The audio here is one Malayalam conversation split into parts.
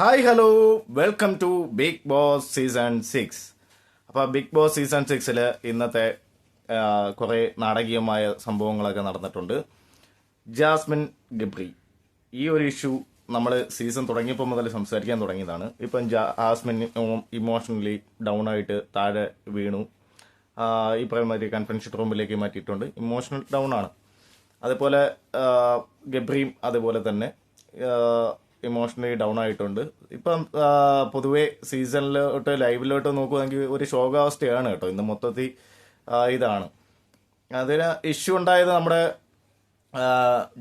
Hi hello welcome to big boss season six അപ്പോൾ ബിഗ് ബോസ് സീസൺ സിക്സിൽ ഇന്നത്തെ കുറേ നാടകീയമായ സംഭവങ്ങളൊക്കെ നടന്നിട്ടുണ്ട്. ജാസ്മിൻ ഗബ്രി. ഈ ഒരു ഇഷ്യൂ നമ്മൾ സീസൺ തുടങ്ങിയപ്പോൾ മുതൽ സംസാരിക്കാൻ തുടങ്ങിയതാണ്. ഇപ്പം ജാസ്മിൻ ഇമോഷണലി ഡൗൺ ആയിട്ട് താഴെ വീണു. ഈ പറയുന്ന കൺഫെൻഷൻ റൂമിലേക്ക് മാറ്റിയിട്ടുണ്ട്. ഇമോഷണൽ ഡൗൺ ആണ്. അതുപോലെ ഗബ്രിയും അതുപോലെ തന്നെ. ഇമോഷണലി ഡൗൺ ആയിട്ടുണ്ട്. ഇപ്പം പൊതുവേ സീസണിലോട്ട് ലൈവിലോട്ട് നോക്കുകയാണെങ്കിൽ ഒരു ശോകാവസ്ഥയാണ് കേട്ടോ. ഇന്ന് മൊത്തത്തിൽ ഇതാണ്. അതിന് ഇഷ്യൂ ഉണ്ടായത് നമ്മുടെ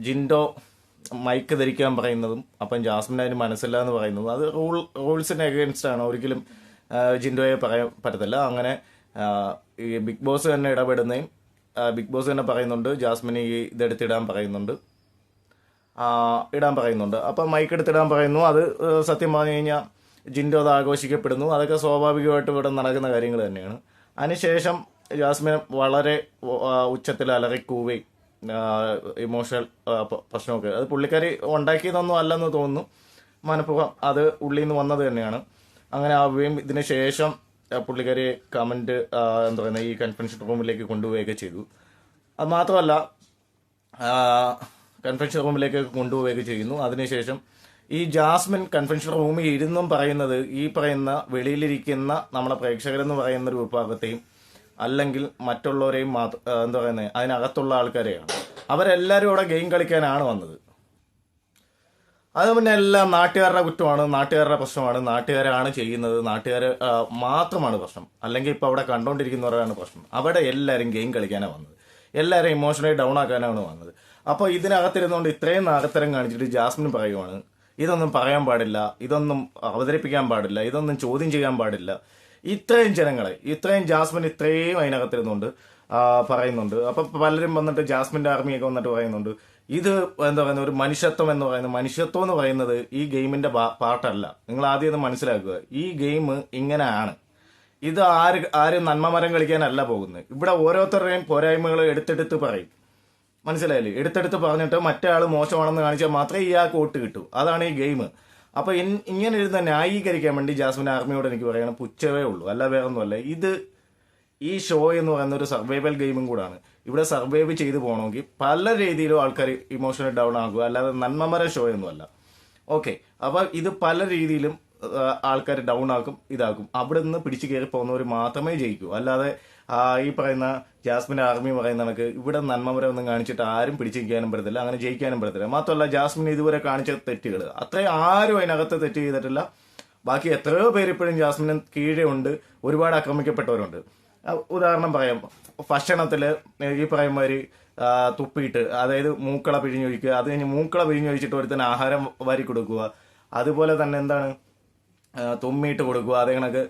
ജിൻഡോ മൈക്ക് ധരിക്കാൻ പറയുന്നതും അപ്പം ജാസ്മിൻ അതിന് മനസ്സില്ല എന്ന് പറയുന്നതും. അത് റൂൾ റൂൾസിന് അഗേൻസ്റ്റ് ആണ്. ഒരിക്കലും ജിൻഡോയെ പറയാൻ പറ്റത്തില്ല. അങ്ങനെ ഈ ബിഗ് ബോസ് തന്നെ ഇടപെടുന്നതും ബിഗ് ബോസ് തന്നെ പറയുന്നുണ്ട്. ജാസ്മിന് ഈ ഇതെടുത്തിടാൻ പറയുന്നുണ്ട്. ഇടാൻ പറയുന്നുണ്ട്. അപ്പം മൈക്ക് എടുത്തിടാൻ പറയുന്നു. അത് സത്യം പറഞ്ഞു കഴിഞ്ഞാൽ ജിൻഡോ അത് ആഘോഷിക്കപ്പെടുന്നു. അതൊക്കെ സ്വാഭാവികമായിട്ട് ഇവിടെ നടക്കുന്ന കാര്യങ്ങൾ തന്നെയാണ്. അതിനുശേഷം ജാസ്മിൻ വളരെ ഉച്ചത്തിൽ അലറിക്കൂവി ഇമോഷണൽ പ്രശ്നമൊക്കെ. അത് പുള്ളിക്കാരി ഉണ്ടാക്കിയതൊന്നും അല്ലെന്ന് തോന്നുന്നു. മനഃപൂർവം അത് ഉള്ളിൽ നിന്ന് വന്നത് തന്നെയാണ്. അങ്ങനെ ആവുകയും ഇതിന് ശേഷം പുള്ളിക്കാരി കമന്റ് എന്താ പറയുക ഈ കൺഫറൻസ് റൂമിലേക്ക് കൊണ്ടുപോവുകയൊക്കെ ചെയ്തു. അത് മാത്രമല്ല കൺവെൻഷൻ റൂമിലേക്ക് കൊണ്ടുപോവുകയൊക്കെ ചെയ്യുന്നു. അതിനുശേഷം ഈ ജാസ്മിൻ കൺവെൻഷൻ റൂമിൽ ഇരുന്നും പറയുന്നത് ഈ പറയുന്ന വെളിയിലിരിക്കുന്ന നമ്മുടെ പ്രേക്ഷകരെന്ന് പറയുന്ന ഒരു വിഭാഗത്തെയും അല്ലെങ്കിൽ മറ്റുള്ളവരെയും മാത്രം എന്താ പറയുന്നത് അതിനകത്തുള്ള ആൾക്കാരെയാണ്. അവരെല്ലാവരും ഇവിടെ ഗെയിം കളിക്കാനാണ് വന്നത്. അത് പിന്നെ എല്ലാം നാട്ടുകാരുടെ കുറ്റമാണ് നാട്ടുകാരുടെ പ്രശ്നമാണ് നാട്ടുകാരാണ് ചെയ്യുന്നത് നാട്ടുകാർ മാത്രമാണ് പ്രശ്നം. അല്ലെങ്കിൽ ഇപ്പോൾ അവിടെ കണ്ടുകൊണ്ടിരിക്കുന്നവരാണ് പ്രശ്നം. അവിടെ എല്ലാവരും ഗെയിം കളിക്കാനാണ് വന്നത്. എല്ലാവരും ഇമോഷണലി ഡൗൺ ആക്കാനാണ് വന്നത്. അപ്പോൾ ഇതിനകത്തിരുന്നുകൊണ്ട് ഇത്രയും നാടത്തരം കാണിച്ചിട്ട് ജാസ്മിൻ പറയുവാണ് ഇതൊന്നും പറയാൻ പാടില്ല ഇതൊന്നും അവതരിപ്പിക്കാൻ പാടില്ല ഇതൊന്നും ചോദ്യം ചെയ്യാൻ പാടില്ല. ഇത്രയും ജനങ്ങളെ ഇത്രയും ജാസ്മിൻ ഇത്രയും അതിനകത്തിരുന്നുണ്ട് പറയുന്നുണ്ട്. അപ്പൊ പലരും വന്നിട്ട് ജാസ്മിന്റെ ആർമിയൊക്കെ വന്നിട്ട് പറയുന്നുണ്ട് ഇത് എന്താ പറയുന്നത് ഒരു മനുഷ്യത്വം എന്ന് പറയുന്നത് മനുഷ്യത്വം എന്ന് പറയുന്നത് ഈ ഗെയിമിന്റെ പാർട്ടല്ല നിങ്ങൾ ആദ്യം ഇത് മനസ്സിലാക്കുക ഈ ഗെയിം ഇങ്ങനെയാണ്. ഇത് ആര് ആരും നന്മമരം കളിക്കാനല്ല പോകുന്നത്. ഇവിടെ ഓരോരുത്തരുടെയും പോരായ്മകൾ എടുത്തെടുത്ത് പറയും. മനസ്സിലായില്ലേ? എടുത്തെടുത്ത് പറഞ്ഞിട്ട് മറ്റേ ആൾ മോശമാണെന്ന് കാണിച്ചാൽ മാത്രമേ ഇയാൾക്ക് വോട്ട് കിട്ടൂ. അതാണ് ഈ ഗെയിം. അപ്പൊ ഇൻ- ഇങ്ങനെ ഇരുന്ന് ന്യായീകരിക്കാൻ വേണ്ടി ജാസ്മിൻ ആർമിയോട് എനിക്ക് പറയണം പുച്ഛവേ ഉള്ളൂ. അല്ല വേറെ ഒന്നുമല്ല ഇത് ഈ ഷോ എന്ന് പറയുന്ന ഒരു സർവൈവൽ ഗെയിമും കൂടാണ്. ഇവിടെ സർവൈവ് ചെയ്ത് പോകണമെങ്കിൽ പല രീതിയിലും ആൾക്കാർ ഇമോഷണൽ ഡൗൺ ആകുക. അല്ലാതെ നന്മമര ഷോ ഒന്നുമല്ല. ഓക്കെ അപ്പൊ ഇത് പല രീതിയിലും ആൾക്കാർ ഡൗൺ ആക്കും ഇതാക്കും. അവിടെ നിന്ന് പിടിച്ചു കയറി പോകുന്നവർ മാത്രമേ ജയിക്കൂ. അല്ലാതെ ഈ പറയുന്ന ജാസ്മിൻ ആർമി പറയുന്ന കണക്ക് ഇവിടെ നന്മമരം കാണിച്ചിട്ട് ആരും പിടിച്ചിരിക്കാനും പറ്റത്തില്ല അങ്ങനെ ജയിക്കാനും പറ്റത്തില്ല. മാത്രമല്ല ജാസ്മിൻ ഇതുവരെ കാണിച്ച തെറ്റുകൾ അത്രയും ആരും അതിനകത്ത് തെറ്റ് ചെയ്തിട്ടില്ല. ബാക്കി എത്രയോ പേര് ഇപ്പോഴും ജാസ്മിന് കീഴേ ഉണ്ട്. ഒരുപാട് ആക്രമിക്കപ്പെട്ടവരുണ്ട്. ഉദാഹരണം പറയാം. ഭക്ഷണത്തിൽ ഈ പറയുന്ന ആ, തുപ്പിയിട്ട് അതായത് മൂക്കള പിഴിഞ്ഞൊഴിക്കുക അത് കഴിഞ്ഞ് മൂക്കള പിഴിഞ്ഞൊഴിച്ചിട്ട് ഒരുത്തന് ആഹാരം വാരി കൊടുക്കുക. അതുപോലെ തന്നെ എന്താണ്? തുമ്മിയിട്ട് കൊടുക്കുക. അതേ കണക്ക്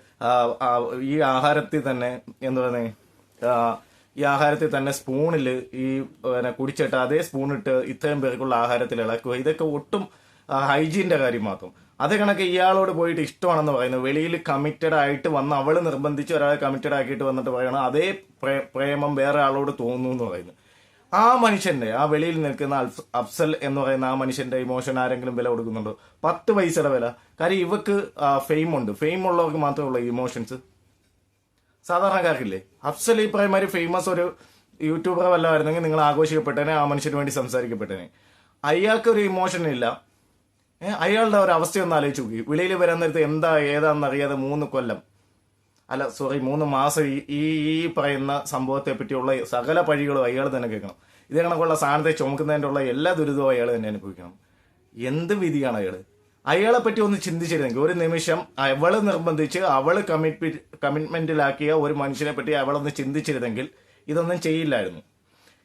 ഈ ആഹാരത്തിൽ തന്നെ എന്താ പറയുന്നത് ഈ ആഹാരത്തിൽ തന്നെ സ്പൂണിൽ ഈ പിന്നെ കുടിച്ചിട്ട് അതേ സ്പൂണിട്ട് ഇത്രയും പേർക്കുള്ള ആഹാരത്തിൽ ഇളക്കുക. ഇതൊക്കെ ഒട്ടും ഹൈജീന്റെ കാര്യം മാത്രം. അതേ കണക്ക് ഇയാളോട് പോയിട്ട് ഇഷ്ടമാണെന്ന് പറയുന്നത് വെളിയിൽ കമ്മിറ്റഡ് ആയിട്ട് വന്ന് അവൾ നിർബന്ധിച്ച് ഒരാളെ കമ്മിറ്റഡ് ആക്കിയിട്ട് വന്നിട്ട് പറയണം. അതേ പ്രേമം വേറെ ആളോട് തോന്നുന്നു എന്ന് പറയുന്നത് ആ മനുഷ്യന്റെ ആ വെളിയിൽ നിൽക്കുന്ന അഫ്സൽ എന്ന് പറയുന്ന ആ മനുഷ്യന്റെ ഇമോഷൻ ആരെങ്കിലും വില കൊടുക്കുന്നുണ്ടോ? പത്ത് പൈസയുടെ വില. കാര്യം ഇവക്ക് ഫെയിം ഉണ്ട്. ഫെയിം ഉള്ളവർക്ക് മാത്രമേ ഉള്ളൂ ഇമോഷൻസ് സാധാരണക്കാർക്കില്ലേ? അഫ്സൽ ഈ പറയുമാതിരി ഫേമസ് ഒരു യൂട്യൂബർ വല്ലതായിരുന്നെങ്കിൽ നിങ്ങൾ ആഘോഷിക്കപ്പെട്ടേനെ ആ മനുഷ്യന് വേണ്ടി സംസാരിക്കപ്പെട്ടേനെ. അയാൾക്ക് ഒരു ഇമോഷൻ ഇല്ല അയാളുടെ ഒരു അവസ്ഥയൊന്ന് ആലോചിച്ച് നോക്കി. വെളിയിൽ വരാൻ നേരത്ത് എന്താ ഏതാണെന്ന് അറിയാതെ മൂന്ന് കൊല്ലം. അല്ല സോറി മൂന്ന് മാസം ഈ ഈ പറയുന്ന സംഭവത്തെ പറ്റിയുള്ള സകല പഴികളും അയാൾ തന്നെ കേൾക്കണം. ഇതേ കണക്കുള്ള സാധനത്തെ ചുമക്കുന്നതിന്റെ എല്ലാ ദുരിതവും അയാൾ തന്നെ അനുഭവിക്കണം. എന്ത് വിധിയാണ് അയാൾ? അയാളെ പറ്റി ഒന്ന് ചിന്തിച്ചിരുന്നെങ്കിൽ ഒരു നിമിഷം അവൾ നിർബന്ധിച്ച് അവൾ കമ്മിറ്റ് കമ്മിറ്റ്മെന്റിലാക്കിയ ഒരു മനുഷ്യനെ പറ്റി അവളൊന്ന് ചിന്തിച്ചിരുന്നെങ്കിൽ ഇതൊന്നും ചെയ്യില്ലായിരുന്നു.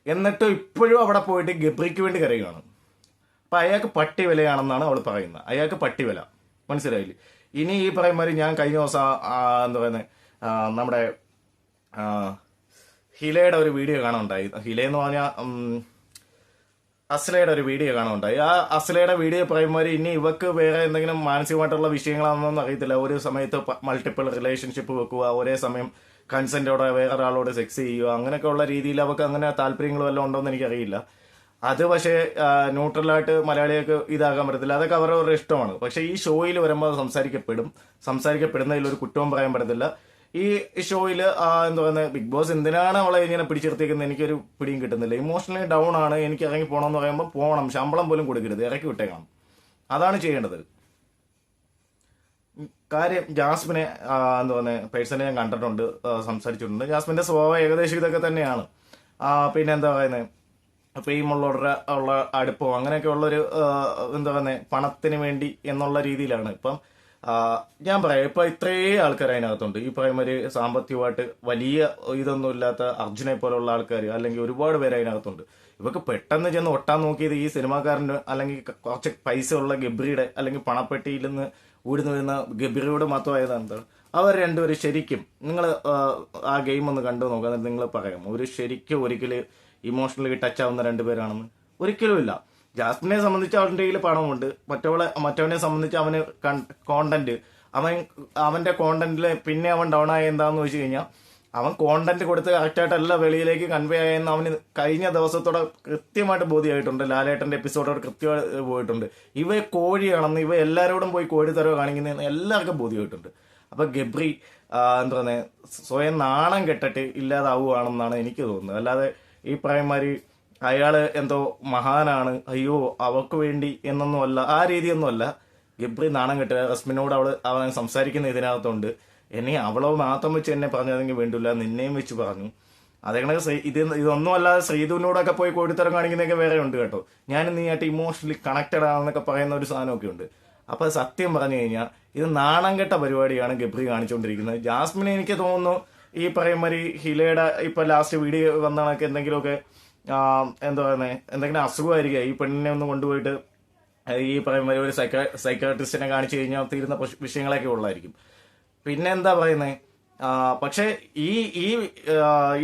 എന്നിട്ട് ഇപ്പോഴും അവിടെ പോയിട്ട് ഗബ്രിക്ക് വേണ്ടി കരയുകയാണ്. അപ്പൊ അയാൾക്ക് പട്ടി വിലയാണെന്നാണ് അവൾ പറയുന്നത്. അയാൾക്ക് പട്ടി വില മനസ്സിലായില്ലേ? ഇനി ഈ പറയുന്ന മാതിരി ഞാൻ കഴിഞ്ഞ ദിവസം എന്താ പറയുന്നത് നമ്മുടെ ഹിലയുടെ ഒരു വീഡിയോ കാണാനുണ്ടായി. ഹില എന്ന് പറഞ്ഞാൽ അസ്ലയുടെ ഒരു വീഡിയോ കാണാനുണ്ടായി. ആ അസ്ലയുടെ വീഡിയോ പറയുമ്പോൾ ഇനി ഇവക്ക് വേറെ എന്തെങ്കിലും മാനസികമായിട്ടുള്ള വിഷയങ്ങളാണെന്നൊന്നും അറിയത്തില്ല. ഒരു സമയത്ത് മൾട്ടിപ്പിൾ റിലേഷൻഷിപ്പ് വെക്കുക ഒരേ സമയം കൺസെന്റോടെ വേറെ ഒരാളോട് സെക്സ് ചെയ്യുക അങ്ങനെയൊക്കെ ഉള്ള രീതിയിൽ അവർക്ക് അങ്ങനെ താല്പര്യങ്ങളും എല്ലാം ഉണ്ടോ എന്ന് എനിക്കറിയില്ല. അത് പക്ഷേ ന്യൂട്രലായിട്ട് മലയാളികൾക്ക് ഇതാകാൻ പറ്റത്തില്ല. അതൊക്കെ അവരവരുടെ ഇഷ്ടമാണ്. പക്ഷെ ഈ ഷോയിൽ വരുമ്പോൾ അത് സംസാരിക്കപ്പെടും. സംസാരിക്കപ്പെടുന്നതിൽ ഒരു കുറ്റവും പറയാൻ പറ്റത്തില്ല. ഈ ഷോയിൽ എന്താ പറയുന്നത് ബിഗ് ബോസ് എന്തിനാണ് അവളെ ഇങ്ങനെ പിടിച്ചിർത്തിക്കുന്നത് എനിക്കൊരു പിടിയും കിട്ടുന്നില്ല. ഇമോഷണലി ഡൗൺ ആണ്. എനിക്ക് ഇറങ്ങി പോകണം എന്ന് പറയുമ്പോൾ പോകണം ശമ്പളം പോലും കൊടുക്കരുത്. ഇറക്കി വിട്ടേക്കണം. അതാണ് ചെയ്യേണ്ടത്. കാര്യം ജാസ്മിനെ എന്താ പറയുക പേഴ്സണലി ഞാൻ കണ്ടിട്ടുണ്ട് സംസാരിച്ചിട്ടുണ്ട്. ജാസ്മിന്റെ സ്വഭാവം ഏകദേശം ഇതൊക്കെ തന്നെയാണ്. പിന്നെ എന്താ പറയുന്നത് ഫെയിമുള്ളവരുടെ ഉള്ള അടുപ്പം അങ്ങനെയൊക്കെ ഉള്ളൊരു ആ, എന്താ പറയുന്നത് പണത്തിന് വേണ്ടി എന്നുള്ള രീതിയിലാണ്. ഇപ്പം ഞാൻ പറയാം ഇപ്പൊ ഇത്രേ ആൾക്കാർ അതിനകത്തുണ്ട്. ഈ പറയുന്ന ഒരു സാമ്പത്തികമായിട്ട് വലിയ ഇതൊന്നും ഇല്ലാത്ത അർജുനെ പോലുള്ള ആൾക്കാർ അല്ലെങ്കിൽ ഒരുപാട് പേര് അതിനകത്തുണ്ട്. ഇവർക്ക് പെട്ടെന്ന് ചെന്ന് ഒട്ടാൻ നോക്കിയത് ഈ സിനിമാക്കാരന്റെ അല്ലെങ്കിൽ കുറച്ച് പൈസ ഉള്ള ഗബ്രിയുടെ അല്ലെങ്കിൽ പണപ്പെട്ടിയിൽ നിന്ന് ഊടുന്നു വരുന്ന ഗബ്രിയോട് മാത്രമായത് എന്താ? അവർ രണ്ടുപേരും ശരിക്കും നിങ്ങൾ ആ ഗെയിം ഒന്ന് കണ്ടു നോക്കുക നിങ്ങൾ പറയാം. ഒരു ശരിക്കും ഒരിക്കലും ഇമോഷണലി ടച്ച് ആവുന്ന രണ്ടുപേരാണെന്ന് ഒരിക്കലും ഇല്ല. ജാസ്മിനെ സംബന്ധിച്ച് അവന്റെ കയ്യിൽ പണമുണ്ട്. മറ്റവളെ മറ്റവനെ സംബന്ധിച്ച് അവന് കോണ്ടന്റ് അവൻ അവന്റെ കോണ്ടന്റിൽ പിന്നെ അവൻ ഡൗൺ ആയ എന്താന്ന് വെച്ച് കഴിഞ്ഞാൽ അവൻ കോണ്ടന്റ് കൊടുത്ത് കറക്റ്റായിട്ടല്ല വെളിയിലേക്ക് കൺവേ ആയെന്ന് അവന് കഴിഞ്ഞ ദിവസത്തോടെ കൃത്യമായിട്ട് ബോധ്യമായിട്ടുണ്ട്. ലാലേട്ടന്റെ എപ്പിസോഡോട് കൃത്യമായിട്ട് പോയിട്ടുണ്ട്. ഇവ കോഴിയാണെന്ന് ഇവ എല്ലാവരോടും പോയി കോഴി തരവ് കാണിക്കുന്നതെന്ന് എല്ലാവർക്കും ബോധ്യമായിട്ടുണ്ട്. അപ്പൊ ഗബ്രി എന്താ പറയുക സ്വയം നാണം കെട്ടിട്ട് ഇല്ലാതാവുകയാണെന്നാണ് എനിക്ക് തോന്നുന്നത്. അല്ലാതെ ഈ പറയുമാതിരി അയാൾ എന്തോ മഹാനാണ് അയ്യോ അവർക്ക് വേണ്ടി എന്നൊന്നും അല്ല ആ രീതിയൊന്നും അല്ല. ഗബ്രി നാണം കെട്ടുക റസ്മിനോട് അവൾ അവൻ സംസാരിക്കുന്ന ഇതിനകത്തുണ്ട്. എന്നെ അവളോ മാത്രം വെച്ച് എന്നെ പറഞ്ഞതെങ്കിൽ വേണ്ടില്ല നിന്നെയും വെച്ച് പറഞ്ഞു. അതേകണക്ക് ശ്രീ ഇത് ഇതൊന്നും അല്ലാതെ ശ്രീധുവിനോടൊക്കെ പോയി കോടിത്തരം കാണിക്കുന്നതൊക്കെ വേറെ ഉണ്ട് കേട്ടോ ഞാൻ നീയായിട്ട് ഇമോഷണലി കണക്റ്റഡ് ആണെന്നൊക്കെ പറയുന്ന ഒരു സാധനമൊക്കെ ഉണ്ട്. അപ്പൊ സത്യം പറഞ്ഞു കഴിഞ്ഞാൽ ഇത് നാണം കെട്ട പരിപാടിയാണ് ഗബ്രി കാണിച്ചുകൊണ്ടിരിക്കുന്നത്. ജാസ്മിനെ എനിക്ക് തോന്നുന്നു ഈ പറയുമാതിരി ഹിലയുടെ ഇപ്പൊ ലാസ്റ്റ് വീഡിയോ വന്ന എന്തെങ്കിലുമൊക്കെ എന്താ പറയുന്നത് എന്തെങ്കിലും അസുഖമായിരിക്കും. ഈ പെണ്ണിനെ ഒന്ന് കൊണ്ടുപോയിട്ട് ഈ പറയുമ്പോൾ ഒരു സൈക്ക സൈക്കാട്രിസ്റ്റിനെ കാണിച്ചു കഴിഞ്ഞാൽ തീരുന്ന വിഷയങ്ങളൊക്കെ ഉള്ളതായിരിക്കും. പിന്നെ എന്താ പറയുന്നത് പക്ഷേ ഈ ഈ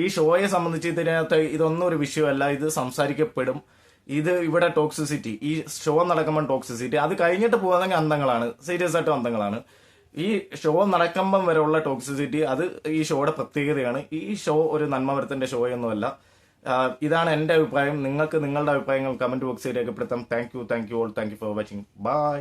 ഈ ഷോയെ സംബന്ധിച്ച് ഇതിനകത്ത് ഇതൊന്നും ഒരു വിഷയമല്ല. ഇത് സംസാരിക്കപ്പെടും. ഇത് ഇവിടെ ടോക്സിസിറ്റി ഈ ഷോ നടക്കുമ്പോൾ ടോക്സിസിറ്റി അത് കഴിഞ്ഞിട്ട് പോകുന്നെങ്കിൽ അന്തങ്ങളാണ് സീരിയസ് ആയിട്ട് അന്തങ്ങളാണ്. ഈ ഷോ നടക്കുമ്പം വരെയുള്ള ടോക്സിസിറ്റി അത് ഈ ഷോയുടെ പ്രത്യേകതയാണ്. ഈ ഷോ ഒരു നന്മവരത്തിന്റെ ഷോ ഒന്നുമല്ല. ഇതാണ് എന്റെ അഭിപ്രായം. നിങ്ങൾക്ക് നിങ്ങളുടെ അഭിപ്രായങ്ങൾ കമന്റ് ബോക്സിൽ രേഖപ്പെടുത്താം. Thank you thank you all thank you for watching bye